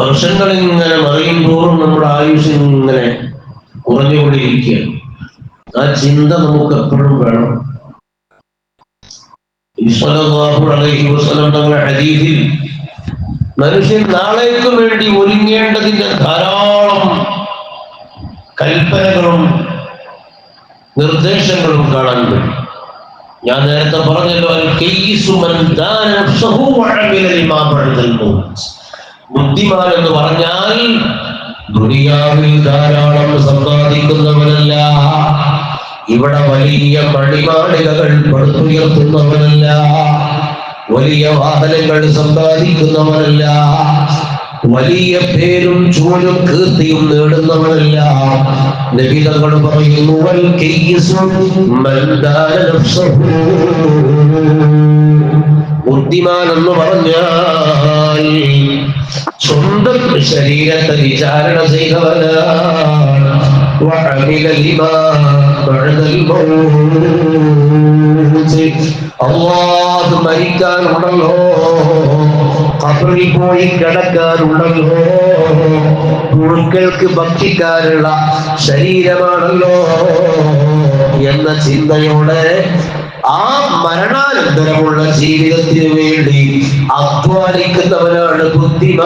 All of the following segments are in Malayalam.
വർഷങ്ങൾ ഇങ്ങനെ മറിയും തോറും നമ്മുടെ ആയുസ് ഇങ്ങനെ കുറഞ്ഞുകൊണ്ടിരിക്കുകയാണ്. ആ ചിന്ത നമുക്ക് എപ്പോഴും വേണം. തങ്ങളുടെ മനുഷ്യൻ നാളേക്ക് വേണ്ടി ഒരുങ്ങേണ്ടതിന്റെ ധാരാളം കൽപ്പനകളും നിർദ്ദേശങ്ങളും കാണാൻ കഴിയും ഞാൻ നേരത്തെ പറഞ്ഞല്ലോ ബുദ്ധിമാൻ എന്ന് പറഞ്ഞാൽ ദുനിയാവിൽ ധാരാളം സമ്പാദിക്കുന്നവനല്ല. ഇവിടെ വലിയ പണിമാളികകൾ പടുത്തുയർത്തുന്നവനല്ല. വലിയ വാഹനങ്ങൾ സമ്പാദിക്കുന്നവനല്ല. വലിയ പേരും ചൂലും കീർത്തിയും നേടുന്നവനല്ല. നബിതങ്ങൾ പറയുന്നു ബുദ്ധിമാൻ എന്ന് പറഞ്ഞാൽ ശരീരത്തെ വിചാരണ ചെയ്തവനാണ് وعمل لما بعد الموت അള്ളാഹ് മരിക്കാനുണ്ടല്ലോ ഖബറിൽ പോയി കിടക്കാനുണ്ടല്ലോ പുഴുക്കൾക്ക് ഭക്ഷിക്കാനുള്ള ശരീരമാണല്ലോ എന്ന ചിന്തയോടെ ആ മരണാനന്തരമുള്ള ജീവിതത്തിന് വേണ്ടി അധ്വാനിക്കുന്നവനാണ് ബുദ്ധിമാൻ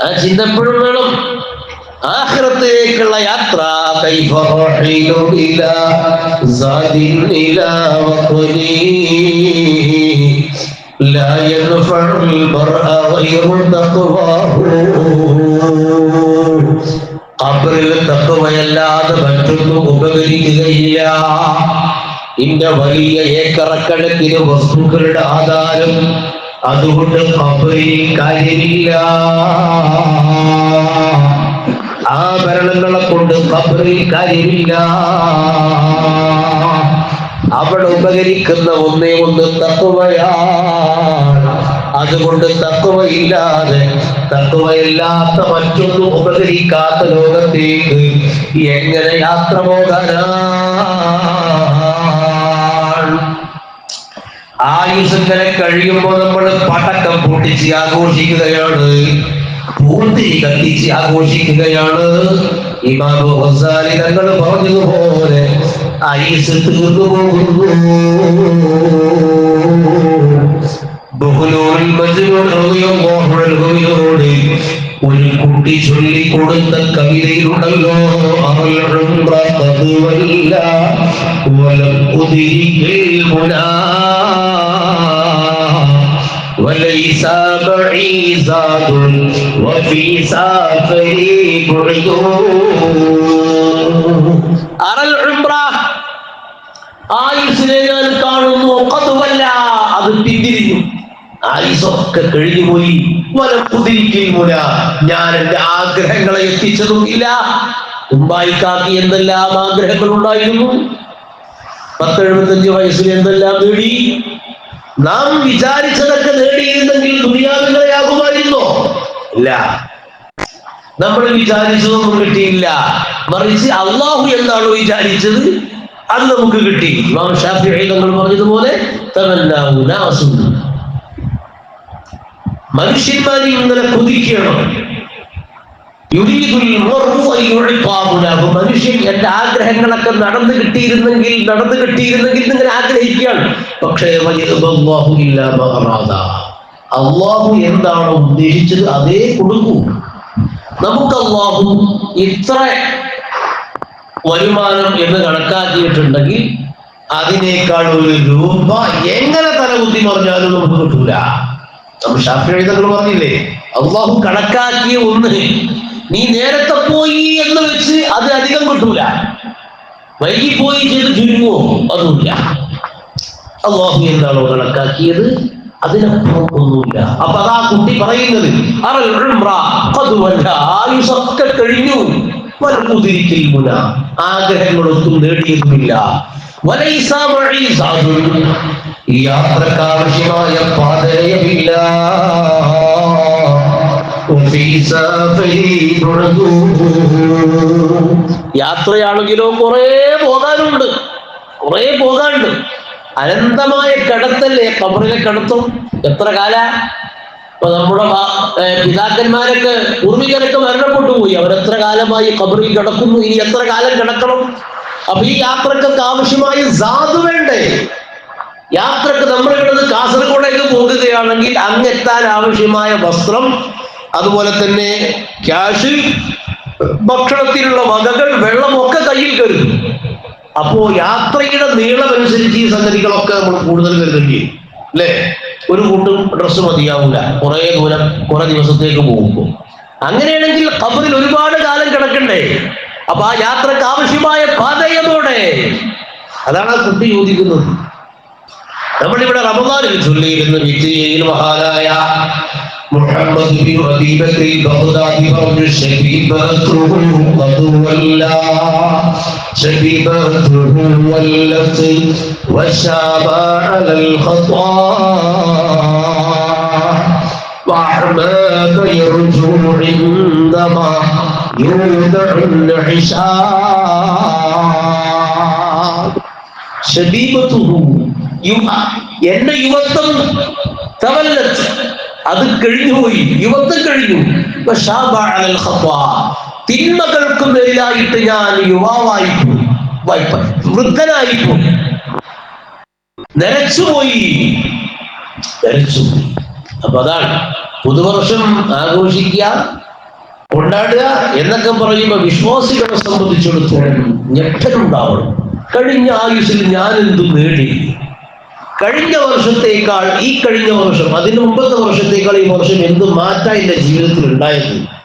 ആ ചിന്ത എപ്പോഴും വേണം ആഖിറത്തേക്കുള്ള യാത്ര കൈഫ റഹീലു ഇലാ സാദിൻ ഇലാ വഖനി لا ينفع المرء غير تقواه ഖബറിൽ മറ്റൊന്നും ഉപകരിക്കുകയില്ല. ഇന്റെ വലിയ ഏക്കറക്കണക്കിന് വസ്തുക്കളുടെ ആധാരം അതുകൊണ്ട് ഖബറിൽ കാര്യമില്ല. ആഭരണങ്ങളെ കൊണ്ട് ഖബറിൽ കാര്യമില്ല. അവിടെ ഉപകരിക്കുന്ന ഒന്നേ ഒന്ന് തത്വയാണ് അതുകൊണ്ട് തത്വമില്ലാതെ തത്വമില്ലാത്ത മറ്റൊന്നും ഉപകരിക്കാത്ത ലോകത്തേക്ക് എങ്ങനെ യാത്ര പോകാനാ ആയുസ് കഴിയുമ്പോൾ നമ്മൾ പടക്കം പൊട്ടിച്ച് ആഘോഷിക്കുകയാണ്. പൂർത്തി കത്തിച്ച് ആഘോഷിക്കുകയാണ്. ഇമാമു തങ്ങൾ പറഞ്ഞതുപോലെ ആയുസ് തീർന്നു പോകുന്നു ബഹുലൂരിൽ മജ്നൂൻ റളിയല്ലാഹു അൻഹുവിനോട് ഒരു കുട്ടി ചൊല്ലിക്കൊടുത്ത കവിതയിലുണ്ടല്ലോ അവൽ ഉംറ ഖദ് വല്ല വലം ഉദിരിക്കൽ മുനാ وليس معي زاد وفي سافري بعد أرى العمرة ആയുസിനെ ഞാൻ കാണുന്നു കതുവല്ല അത് പിന്തിരിഞ്ഞു ആയുസൊക്കെ കഴിഞ്ഞുപോയി. ഞാൻ എന്റെ ആഗ്രഹങ്ങളെ എത്തിച്ചതും ഇല്ല തുമ്പായിക്കാക്കി എന്തെല്ലാം ആഗ്രഹങ്ങൾ ഉണ്ടായിരുന്നു പത്തെഴുപത്തഞ്ച് വയസ്സിൽ എന്തെല്ലാം നേടി? നാം വിചാരിച്ചതൊക്കെ നേടിയിരുന്നെങ്കിൽ ദുനിയാവികളെയാകുമായിരുന്നോ ഇല്ല. നമ്മൾ വിചാരിച്ചതൊന്നും കിട്ടിയില്ല. മറിച്ച് അള്ളാഹു എന്താണോ വിചാരിച്ചത്? അത് നമുക്ക് കിട്ടി. ഇമാം തങ്ങൾ പറഞ്ഞതുപോലെ മനുഷ്യന്മാരെ ഇന്നലെ കൊതിക്കണം. മനുഷ്യൻ എന്റെ ആഗ്രഹങ്ങളൊക്കെ നടന്നു കിട്ടിയിരുന്നെങ്കിൽ നടന്നു കിട്ടിയിരുന്നെങ്കിൽ ഇങ്ങനെ ആഗ്രഹിക്കുകയാണ്. പക്ഷേ. അള്ളാഹു എന്താണോ ഉദ്ദേശിച്ചത് അതേ കൊടുക്കൂ. നമുക്ക് അള്ളാഹു ഇത്ര വരുമാനം എന്ന് കണക്കാക്കിയിട്ടുണ്ടെങ്കിൽ അതിനേക്കാൾ ഒരു രൂപ എങ്ങനെ തല കുത്തി പറഞ്ഞാലും നമുക്ക് കിട്ടൂല. നമ്മൾ ഷാഫി എഴുതകൾ പറഞ്ഞില്ലേ? അള്ളാഹു കണക്കാക്കിയ ഒന്ന്. നീ നേരത്തെ പോയി എന്ന് വെച്ച് അത് അധികം കിട്ടൂല. വൈകി പോയി ചെയ്ത് ചുരുങ്ങുമോ അതുമില്ല. അള്ളാഹു എന്താണോ കണക്കാക്കിയത്? അതിനപ്പുറം ഒന്നുമില്ല. അപ്പൊ അതാ കുട്ടി പറയുന്നത് കഴിഞ്ഞു. മുന ആഗ്രഹങ്ങളൊന്നും നേടിയതുമില്ല. യാത്രക്കാവശ്യമായ പാതയമില്ല യാത്രയാണെങ്കിലോ കുറെ പോകാനുണ്ട്. കുറെ പോകാനുണ്ട്. അനന്തമായ കടത്തല്ലേ കബറിലെ കടത്തും? എത്ര കാല? ഇപ്പൊ നമ്മുടെ പിതാക്കന്മാരൊക്കെ പൂർവികരൊക്കെ മരണപ്പെട്ടു പോയി അവരെത്ര കാലമായി കബറിൽ കിടക്കുന്നു? ഇനി എത്ര കാലം കിടക്കണം? അപ്പൊ ഈ യാത്രക്കൊക്കെ ആവശ്യമായ സാധു വേണ്ടേ? യാത്രയ്ക്ക് നമ്മൾ ഇവിടുന്ന് കാസർഗോഡേക്ക് പോകുകയാണെങ്കിൽ അങ്ങെത്താൻ ആവശ്യമായ വസ്ത്രം അതുപോലെ തന്നെ ക്യാഷ് ഭക്ഷണത്തിനുള്ള വകകൾ വെള്ളമൊക്കെ കയ്യിൽ കരുതും. അപ്പോ യാത്രയുടെ നീളമനുസരിച്ച് ഈ സംഗതികളൊക്കെ നമ്മൾ കൂടുതൽ കരുതേണ്ടി അല്ലേ ഒരു കൂട്ടും ഡ്രസ്സ് മതിയാവില്ല കുറെ ദൂരം കുറെ ദിവസത്തേക്ക് പോകുമ്പോൾ അങ്ങനെയാണെങ്കിൽ കബറിൽ ഒരുപാട് കാലം കിടക്കണ്ടേ? അപ്പൊ ആ യാത്രയ്ക്ക് ആവശ്യമായ പാതയതോടെ അതാണ് ആ കുട്ടി ചോദിക്കുന്നത്. നമ്മളിവിടെ റമദാനിൽ ചൊല്ലിയിരുന്ന വിജയയിൽ മഹാനായ മുഹമ്മദ് ശബീബത്തുഹു വല്ലത് വശാബ അലൽ ഖത്താ وأحماك يرجو عندما يودع العشاء ശബീബത്തുഹു യു- എന്റെ യുവത്വം തവല്ലത്ത് അത് കഴിഞ്ഞുപോയി യുവത്വം കഴിഞ്ഞു വശാബ അലൽ ഖത്വാ. തിന്മകൾക്കും എതിരായിട്ട് ഞാൻ യുവാവായിപ്പോയി. വായ്പ- വൃദ്ധനായിപ്പോയി. നരച്ചുപോയി. നരച്ചുപോയി. അപ്പൊ അതാണ്. പുതുവർഷം ആഘോഷിക്കുക കൊണ്ടാടുക എന്നൊക്കെ പറയുമ്പോ വിശ്വാസികളെ സംബന്ധിച്ചിടത്തോളം ഞെട്ടലുണ്ടാവണം. കഴിഞ്ഞ ആയുസ്സിൽ ഞാൻ എന്തു നേടി. കഴിഞ്ഞ വർഷത്തേക്കാൾ ഈ കഴിഞ്ഞ വർഷം അതിന് മുമ്പത്തെ വർഷത്തേക്കാൾ ഈ വർഷം എന്ത് മാറ്റം എന്റെ ജീവിതത്തിൽ ഉണ്ടായത്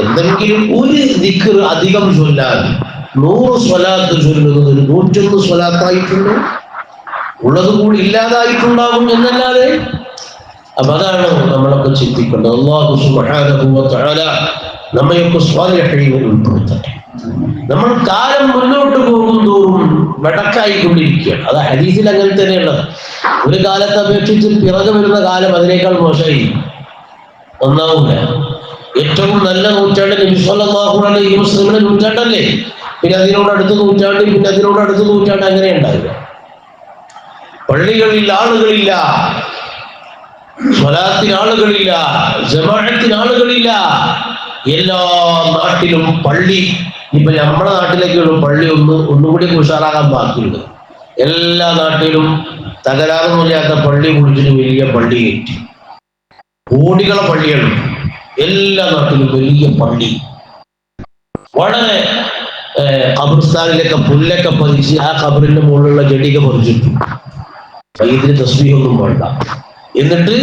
എന്തെങ്കിലും ഒരു ദിക്കർ അധികം ചൊല്ലാൻ നൂറ് സ്വലാത്ത് ചൊല്ലുന്നത് ഒരു നൂറ്റൊന്ന് സ്വലാത്തായിട്ടുണ്ട്. ഉള്ളത് കൂടി ഇല്ലാതായിട്ടുണ്ടാകും എന്നല്ലാതെ അപ്പൊ അതാണ് നമ്മളൊക്കെ ചിന്തിക്കേണ്ടത്. അള്ളാഹു തആല നമ്മയൊക്കെ സ്വാതന്ത്ര്യം ഉൾപ്പെടുത്തട്ടെ. നമ്മൾ കാലം മുന്നോട്ട് പോകും തോറും വടക്കായിക്കൊണ്ടിരിക്കുകയാണ്. അത് ഹരീസിൽ അങ്ങനെ തന്നെയുള്ളത്. ഒരു കാലത്തെ അപേക്ഷിച്ച് പിറകെ വരുന്ന കാലം അതിനേക്കാൾ മോശമായി. ഒന്നാവില്ല ഏറ്റവും നല്ല നൂറ്റാണ്ട് ഈ വസല്ലമയുടെ നൂറ്റാണ്ടല്ലേ? പിന്നെ അതിനോട് അടുത്ത നൂറ്റാണ്ട് പിന്നെ അതിനോട് അടുത്ത നൂറ്റാണ്ട് അങ്ങനെ ഉണ്ടായില്ല പള്ളികളിൽ ആളുകളില്ല. ആളുകളില്ല. ജമാഴത്തിന് ആളുകളില്ല. എല്ലാ നാട്ടിലും പള്ളി. ഇപ്പൊ നമ്മുടെ നാട്ടിലേക്കുള്ള പള്ളി ഒന്ന് ഒന്നുകൂടി ഉഷാറാകാൻ ബാക്കിയുണ്ട്. എല്ലാ നാട്ടിലും തകരാറൊന്നുമില്ലാത്ത പള്ളി കുളിച്ചിട്ട് വലിയ പള്ളി കയറ്റി കോടികളെ പള്ളികളുണ്ട്. എല്ലാ നാട്ടിലും വലിയ പള്ളി. വളരെ ഖബർസ്ഥാനിലൊക്കെ പുല്ലൊക്കെ പതിച്ച് ആ ഖബറിന്റെ മുകളിലുള്ള ചെടിയൊക്കെ പറിച്ചിട്ടു ഇതിന് തസ്ബീഹൊന്നും വേണ്ട. എന്നിട്ട്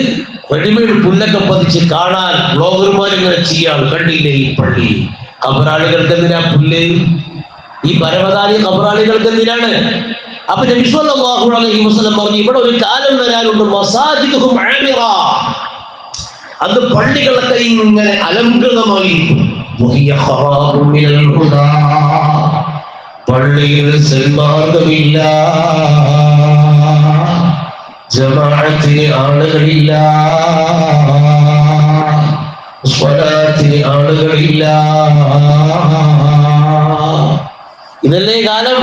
റെഡിമെയ്ഡ് പുല്ലൊക്കെ പതിച്ച് കാണാൻ ബ്ലോഗർമാർ ഇങ്ങനെ ചെയ്യാൻ കണ്ടില്ലേ ഈ പള്ളി? ഖബറാളികൾക്ക് എന്തിനാ പുല്ല്? ഈ പരമതാരി ഖബറാളികൾക്ക് എന്തിനാണ് അപ്പൊ നബി അലൈഹി വസല്ലം പറഞ്ഞു ഇവിടെ ഒരു കാലം വരാനുണ്ട് മസാജിദുഹും ആമിറ അത് പള്ളികളൊക്കെ ഇങ്ങനെ ഹുദാ. പള്ളിയിൽ സന്മാർഗമില്ല ജമാഅത്തിന് ആളുകളില്ല. സ്വലാത്തിന് ആളുകളില്ല. ഇതല്ലേ കാലം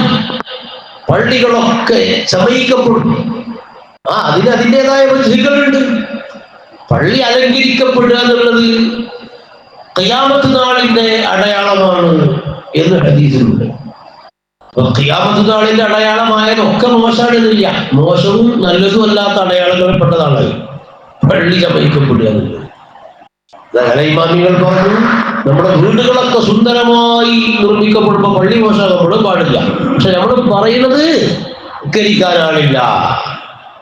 പള്ളികളൊക്കെ ചമയിക്കപ്പെടും. ആ അതിന് അതിന്റെതായ ബുദ്ധികളുണ്ട് പള്ളി അലങ്കരിക്കപ്പെടുക എന്നുള്ളത് കയ്യാമത്ത് നാളിന്റെ അടയാളമാണ് എന്ന് ഹദീസിലുണ്ട്. അപ്പൊ കയ്യാമത്ത് നാളിന്റെ അടയാളമായതൊക്കെ മോശമാണെന്നില്ല. മോശവും നല്ലതും അല്ലാത്ത അടയാളങ്ങളിൽ പെട്ടതാണ് പള്ളി ചമയിക്കപ്പെടുക എന്നുള്ളത്. ഇമാമികൾ പറഞ്ഞു നമ്മുടെ വീടുകളൊക്കെ സുന്ദരമായി നിർമ്മിക്കപ്പെടുമ്പോ പള്ളി മോശമാകപ്പെടും പാടില്ല. പക്ഷെ നമ്മൾ പറയുന്നത് ഉത്കരിക്കാനാളില്ല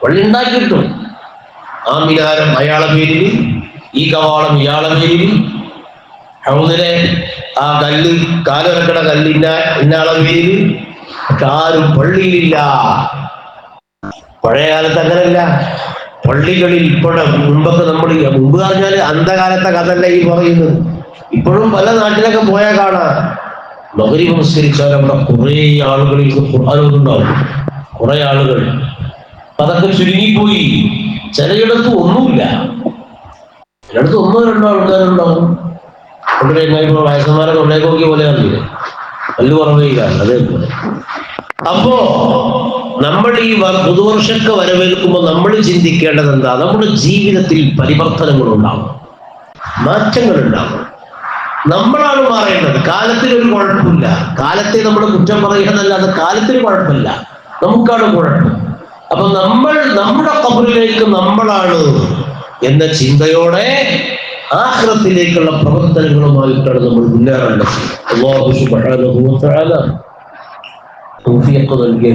പള്ളി ഉണ്ടാക്കിയിട്ടും ആ മിനാരം അയാളെ പേരിൽ ഈ കവാളം ഇയാളെ പേരിൽ ഹൗദിലെ ആ കല്ല് കാലിറക്കണ കല്ല് ഇന്ന ഇന്നാളെ പേരിൽ ആരും പള്ളിയിലില്ല. പഴയ കാലത്ത് അങ്ങനല്ല. പള്ളികളിൽ ഇപ്പോഴും മുമ്പൊക്കെ നമ്മൾ മുമ്പ് പറഞ്ഞാൽ അന്ധകാലത്തെ കഥല്ല ഈ പറയുന്നത്. ഇപ്പോഴും പല നാട്ടിലൊക്കെ പോയാൽ കാണാം. മകരി നമസ്കരിച്ചാൽ അവിടെ കുറെ ആളുകളിൽ ഖുർആാനുണ്ടാവും കുറെ ആളുകൾ അതൊക്കെ ചുരുങ്ങിപ്പോയി. ചിലയിടത്ത് ഒന്നുമില്ല. ചിലയിടത്ത് ഒന്നോ രണ്ടോ ആൾക്കാരുണ്ടാവും. ഇവിടെ വയസ്സന്മാരെ തൊണ്ടേക്ക് നോക്കിയ പോലെ അറിയില്ല പല്ല് കുറവേ അതേപോലെ അപ്പോ നമ്മൾ ഈ പുതുവർഷമൊക്കെ വരവേൽക്കുമ്പോൾ നമ്മൾ ചിന്തിക്കേണ്ടത് എന്താ നമ്മുടെ ജീവിതത്തിൽ പരിവർത്തനങ്ങൾ ഉണ്ടാവും മാറ്റങ്ങൾ ഉണ്ടാവും നമ്മളാണ് മാറേണ്ടത്. കാലത്തിന് ഒരു കുഴപ്പമില്ല. കാലത്തെ നമ്മൾ കുറ്റം പറയുന്നതല്ലാതെ കാലത്തിന് കുഴപ്പമില്ല. നമുക്കാണ് കുഴപ്പം. അപ്പൊ നമ്മൾ നമ്മുടെ കബറിലേക്ക് നമ്മളാണ് എന്ന ചിന്തയോടെ ആഹ്റത്തിലേക്കുള്ള പ്രവർത്തനങ്ങളുമായിട്ടാണ് നമ്മൾ മുന്നേറേണ്ടത്. അള്ളാഹു സുബ്ഹാനഹു നൽകി